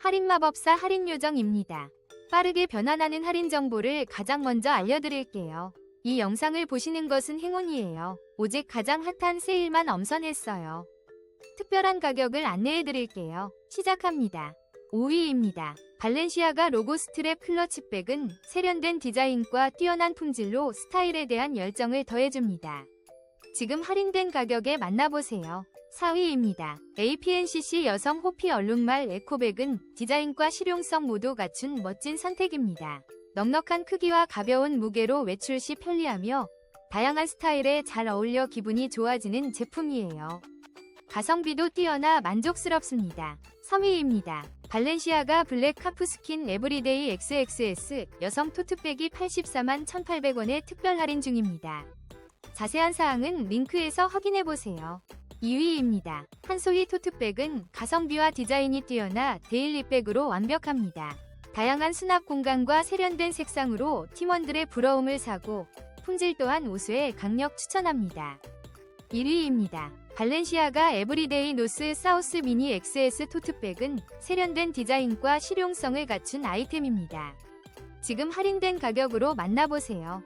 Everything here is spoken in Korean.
할인 마법사 할인 요정입니다. 빠르게 변환하는 할인 정보를 가장 먼저 알려드릴게요. 이 영상을 보시는 것은 행운이에요. 오직 가장 핫한 세일만 엄선했어요. 특별한 가격을 안내해드릴게요. 시작합니다. 5위입니다. 발렌시아가 로고 스트랩 클러치백은 세련된 디자인과 뛰어난 품질로 스타일에 대한 열정을 더해줍니다. 지금 할인된 가격에 만나보세요. 4위입니다. APNCC 여성 호피 얼룩말 에코백은 디자인과 실용성 모두 갖춘 멋진 선택입니다. 넉넉한 크기와 가벼운 무게로 외출 시 편리하며 다양한 스타일에 잘 어울려 기분이 좋아지는 제품이에요. 가성비도 뛰어나 만족스럽습니다. 3위입니다. 발렌시아가 블랙 카프스킨 에브리데이 XXS 여성 토트백이 84만 1,800원에 특별 할인 중입니다. 자세한 사항은 링크에서 확인해보세요. 2위입니다. 한소희 토트백은 가성비와 디자인이 뛰어나 데일리백으로 완벽합니다. 다양한 수납 공간과 세련된 색상으로 팀원들의 부러움을 사고 품질 또한 우수해 강력 추천합니다. 1위입니다. 발렌시아가 에브리데이 노스 사우스 미니 XS 토트백은 세련된 디자인과 실용성을 갖춘 아이템입니다. 지금 할인된 가격으로 만나보세요.